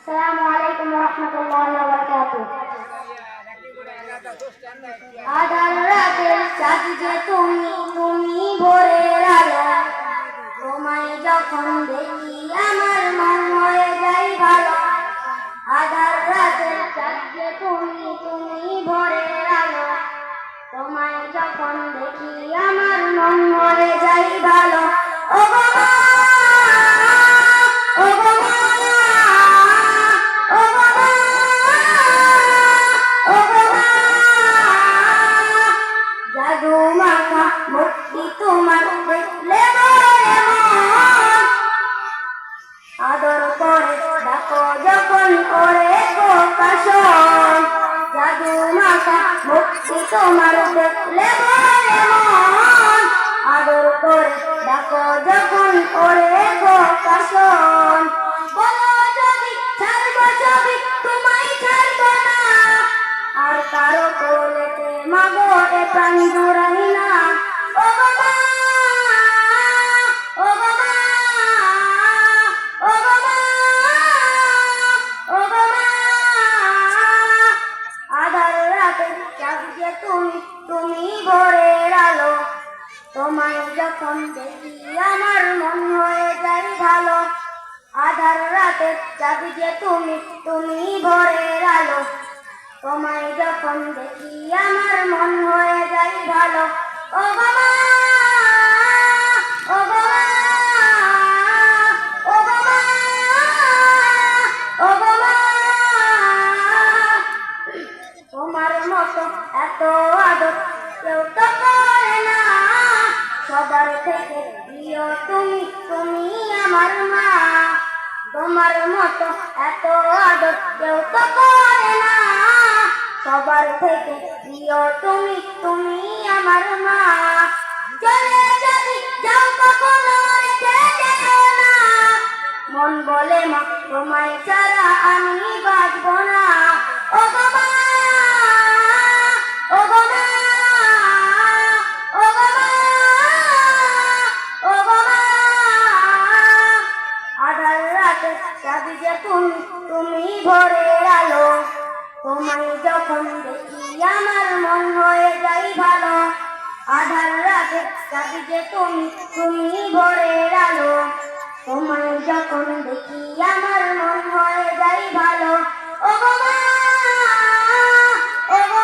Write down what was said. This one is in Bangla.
আসসালামু আলাইকুম রহমতুল্লাহি ওয়া বারাকাতুহু আধার রাতে যে তুমি তুমি ভোরের আলো তোমায় যখন মুক্তি তোমার দেখলে আদর করে ডাকো যখন করে গো জাদু মাখা মুক্তি তোমার দেখলে আদর করে ডাকো যখন করে গো কাশন বলো যদি ছাড়বো ছবি তোমায় ছাড়বো না, আর কারও কোলেতে মাগো এ প্রাণ জাগছে তুমি তুমি ভোরের আলো। তোমায় যখন দেখি আমার মন হয়ে যায় ভালো। আধার রাতে যে তুমি তুমি ভোরের আলো। তোমায় যখন দেখি আমার মন হয়ে যায় ভালো। ও গো এত আদর কেউ তো করে না। থেকে প্রিয় তুমি তুমি আমার মা। তোমার মতো এত আদর কেউ তো করে না। সবার থেকে প্রিয় তুমি তুমি আমার মা। চলে যদি যাও কখনো মন বলে মা, তোমায় ছাড়া আমি বাঁচবো না। তোমায় যখন দেখি আমার মন হয়ে যাই ভালো আধার রাতে যে তুমি তুমি ভোরের আলো। তোমায় যখন দেখি আমার মন হয়ে যাই ভালো ও গো মা, ও গো